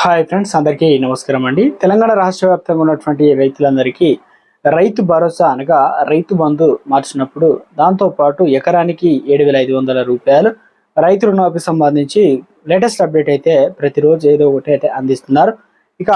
Hi friends అందరికీ నమస్కారం అండి. తెలంగాణ రాష్ట్ర వ్యాప్తంగా ఉన్నటువంటి రైతులందరికీ రైతు భరోసా అనగా రైతు బంధు మార్చినప్పుడు దాంతో పాటు ఎకరానికి ఏడు వేల ఐదు వందల రూపాయలు రైతు రుణమాఫీ సంబంధించి లేటెస్ట్ అప్డేట్ అయితే ప్రతిరోజు ఏదో ఒకటి అయితే అందిస్తున్నారు. ఇక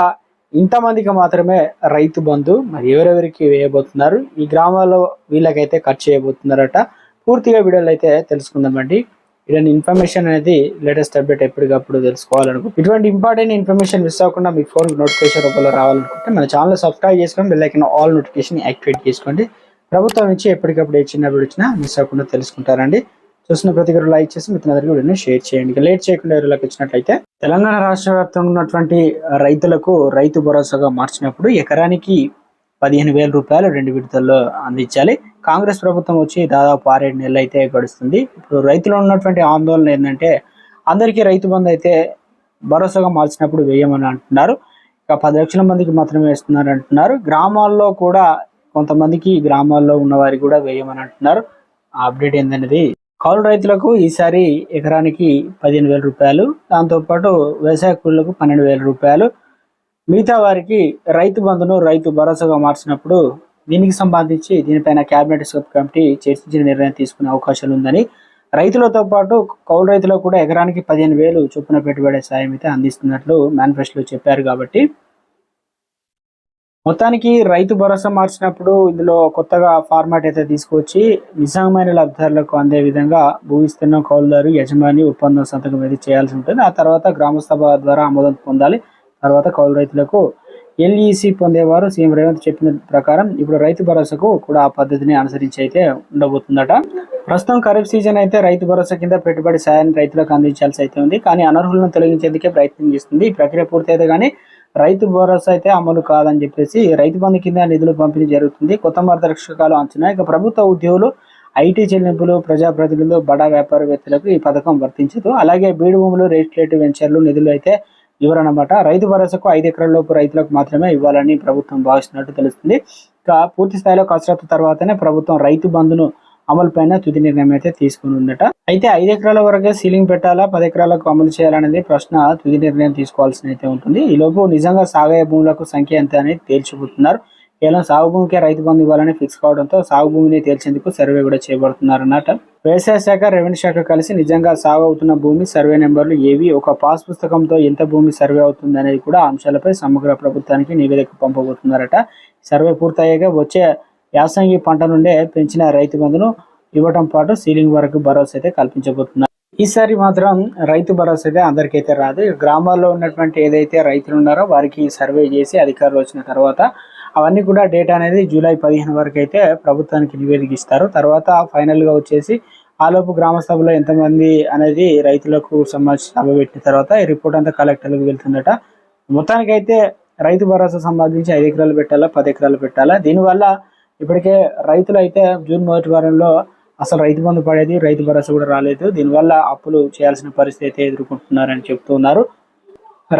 ఇంతమందికి మాత్రమే రైతు బంధు మరి ఎవరెవరికి వేయబోతున్నారు? ఈ గ్రామాల్లో వీళ్ళకైతే ఖర్చు చేయబోతున్నారట. పూర్తిగా వీడియోలు అయితే తెలుసుకుందామండి. ఇలాంటి ఇన్ఫర్మేషన్ అనేది లేటెస్ట్ అప్డేట్ ఎప్పటికప్పుడు తెలుసుకోవాలనుకో ఇటువంటి ఇంపార్టెంట్ ఇన్ఫర్మేషన్ మిస్ అవ్వకుండా మీ ఫోన్ నోటిఫికేషన్ రూపంలో రావాలనుకుంటే మన ఛానల్ సబ్స్క్రైబ్ చేసుకొని బెల్ ఆల్ నోటిఫికేషన్ యాక్టివేట్ చేసుకోండి. ప్రభుత్వం నుంచి ఎప్పటికప్పుడు ఏ చిన్న అప్డేట్ వచ్చినా మిస్ అవ్వకుండా తెలుసుకుంటారండి. చూసిన ప్రతి ఒక్కరు లైక్ చేసి మిత్రులందరికీ వీడియోని షేర్ చేయండి. లేట్ చేయకుండా ఎవరికి వచ్చినట్లయితే తెలంగాణ రాష్ట్ర వ్యాప్తంగా ఉన్నటువంటి రైతులకు రైతు భరోసాగా మార్చినప్పుడు ఎకరానికి పదిహేను వేల రూపాయలు రెండు విడతల్లో అందించాలి. కాంగ్రెస్ ప్రభుత్వం వచ్చి దాదాపు ఆరేడు నెలలు అయితే గడుస్తుంది. ఇప్పుడు రైతులు ఉన్నటువంటి ఆందోళన ఏంటంటే అందరికీ రైతు బంధు అయితే భరోసాగా మార్చినప్పుడు వేయమని అంటున్నారు. ఇక పది లక్షల మందికి మాత్రమే వేస్తున్నారు అంటున్నారు. గ్రామాల్లో కూడా కొంతమందికి గ్రామాల్లో ఉన్న వారికి కూడా వేయమని అంటున్నారు. ఆ అప్డేట్ ఏందనేది కౌలు రైతులకు ఈసారి ఎకరానికి పదిహేను వేల రూపాయలు దాంతోపాటు వ్యవసాయ కూలీలకు పన్నెండు వేల రూపాయలు. మిగతా వారికి రైతు బంధును రైతు భరోసాగా మార్చినప్పుడు దీనికి సంబంధించి దీనిపైన కేబినెట్ సబ్ కమిటీ చర్చించిన నిర్ణయం తీసుకునే అవకాశాలు ఉందని రైతులతో పాటు కౌలు రైతులకు కూడా ఎకరానికి పదిహేను వేలు చొప్పున పెట్టుబడి సాయం అయితే అందిస్తున్నట్లు మేనిఫెస్టోలో చెప్పారు కాబట్టి మొత్తానికి రైతు భరోసా మార్చినప్పుడు ఇందులో కొత్తగా ఫార్మాట్ అయితే తీసుకొచ్చి నిజమైన లబ్ధిదారులకు అందే విధంగా భూవిస్తున్న కౌలుదారు యజమాని ఒప్పందం సంతకం అయితే చేయాల్సి ఉంటుంది. ఆ తర్వాత గ్రామ సభ ద్వారా ఆమోదం పొందాలి. తర్వాత కౌలు రైతులకు ఎల్ఈసి పొందేవారు సీఎం రేవంత్ చెప్పిన ప్రకారం ఇప్పుడు రైతు భరోసాకు కూడా ఆ పద్ధతిని అనుసరించి అయితే ఉండబోతుందట. ప్రస్తుతం ఖరీఫ్ సీజన్ అయితే రైతు భరోసా కింద పెట్టుబడి సాయాన్ని రైతులకు అందించాల్సి అయితే ఉంది. కానీ అనర్హులను తొలగించేందుకే ప్రయత్నం చేస్తుంది. ఈ ప్రక్రియ పూర్తయితే కానీ రైతు భరోసా అయితే అమలు కాదని చెప్పేసి రైతు బంధు కింద నిధులు పంపిణీ జరుగుతుంది. కొత్త మార్గదర్శకాలు అంచనా ఇక ప్రభుత్వ ఉద్యోగులు ఐటీ చెల్లింపులు ప్రజాప్రతినిధులు బడా వ్యాపారవేత్తలకు ఈ పథకం వర్తించదు. అలాగే బీడు భూములు రేట్లేటివ్ వెంచర్లు నిధులు అయితే ఇవ్వరన్నమాట రైతు భరోసాకు ఐదు ఎకరాల లోపు రైతులకు మాత్రమే ఇవ్వాలని ప్రభుత్వం భావిస్తున్నట్టు తెలుస్తుంది. ఇక పూర్తి స్థాయిలో కసరత్తు తర్వాతనే ప్రభుత్వం రైతు బంధును అమలు పైన తుది నిర్ణయం అయితే తీసుకుని ఉందట. అయితే ఐదు ఎకరాల వరకే సీలింగ్ పెట్టాలా? పది ఎకరాలకు అమలు చేయాలనేది ప్రశ్న తుది నిర్ణయం తీసుకోవాల్సిన అయితే ఉంటుంది. ఈ లోపు నిజంగా సాగయ్యే భూములకు సంఖ్య ఎంత అనేది తేల్చిపోతున్నారు కేవలం సాగు భూమికే రైతు బంధు ఇవ్వాలని ఫిక్స్ కావడంతో సాగు భూమిని తేల్చేందుకు సర్వే కూడా చేయబడుతున్నారన్నమాట. వ్యవసాయ శాఖ రెవెన్యూ శాఖ కలిసి నిజంగా సాగు అవుతున్న భూమి సర్వే నెంబర్లు ఏవి? ఒక పాస్ పుస్తకంతో ఎంత భూమి సర్వే అవుతుంది అనేది కూడా అంశాలపై సమగ్ర ప్రభుత్వానికి నివేదిక పంపబోతున్నారట. సర్వే పూర్తయ్యాక వచ్చే యాసంగి పంట నుండే పెంచిన రైతు బంధును ఇవ్వటం పాటు సీలింగ్ వరకు భరోసా అయితే కల్పించబోతున్నారు. ఈసారి మాత్రం రైతు భరోసా అయితే అందరికైతే రాదు. గ్రామాల్లో ఉన్నటువంటి ఏదైతే రైతులు ఉన్నారో వారికి సర్వే చేసి అధికారులు వచ్చిన తర్వాత అవన్నీ కూడా డేటా అనేది జూలై పదిహేను వరకు అయితే ప్రభుత్వానికి నివేదిక ఇస్తారు. తర్వాత ఫైనల్గా వచ్చేసి ఆలోపు గ్రామ సభలో ఎంతమంది అనేది రైతులకు సంబంధించి సభ పెట్టిన తర్వాత ఈ రిపోర్ట్ అంతా కలెక్టర్లకు వెళ్తుందట. మొత్తానికైతే రైతు భరోసా సంబంధించి ఐదు ఎకరాలు పెట్టాలా పది ఎకరాలు పెట్టాలా? దీనివల్ల ఇప్పటికే రైతులు అయితే జూన్ మొదటి వారంలో అసలు రైతు బంధు పడేది రైతు భరోసా కూడా రాలేదు. దీనివల్ల అప్పులు చేయాల్సిన పరిస్థితి అయితే ఎదుర్కొంటున్నారని చెప్తున్నారు.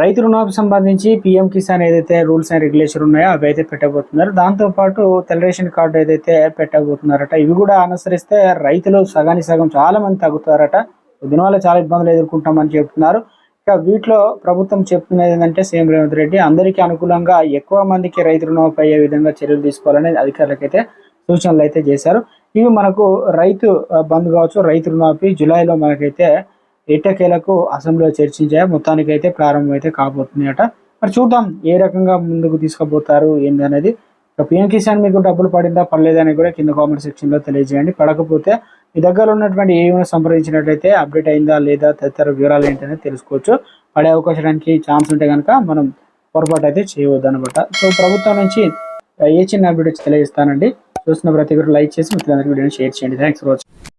రైతు రుణాలకు సంబంధించి పిఎం కిసాన్ ఏదైతే రూల్స్ అండ్ రెగ్యులేషన్ ఉన్నాయో అవి అయితే పెట్టబోతున్నారు. దాంతో పాటు తెల్ల రేషన్ కార్డు ఏదైతే పెట్టబోతున్నారట ఇవి కూడా అనుసరిస్తే రైతులు సగానికి సగం చాలా మంది తగ్గుతారట. దీనివల్ల చాలా ఇబ్బందులు ఎదుర్కొంటామని చెప్తున్నారు. ఇక వీటిలో ప్రభుత్వం చెప్తున్నది ఏంటంటే సీఎం రేవంత్ రెడ్డి అందరికీ అనుకూలంగా ఎక్కువ మందికి రైతు రుణమాఫీ అయ్యే విధంగా చర్యలు తీసుకోవాలని అధికారులకైతే సూచనలు అయితే చేశారు. ఇవి మనకు రైతు బంద్ కావచ్చు రైతు రుణమాఫీ జూలైలో మనకైతే ఎట్టకేలకు అసెంబ్లీలో చర్చించే మొత్తానికి అయితే ప్రారంభం అయితే కాబోతున్నాయట మరి చూద్దాం ఏ రకంగా ముందుకు తీసుకుపోతారు ఏంది అనేది పిఎం కిసాన్ మీకు డబ్బులు పడిందా పడలేదని కూడా కింద కామెంట్ సెక్షన్లో తెలియజేయండి. పడకపోతే మీ దగ్గర ఉన్నటువంటి ఏమైనా సంప్రదించినట్లయితే అప్డేట్ అయిందా లేదా తదితర వివరాలు ఏంటనేది తెలుసుకోవచ్చు. పడే అవకాశానికి ఛాన్స్ ఉంటే కనుక మనం పొరపాటు అయితే చేయవద్దు అనమాట సో ప్రభుత్వం నుంచి ఏ చిన్న అప్డేట్ తెలియజేస్తానండి చూసిన ప్రతి ఒక్కరు లైక్ చేసి మిత్రులందరికీ వీడియోని షేర్ చేయండి. Thanks for watching.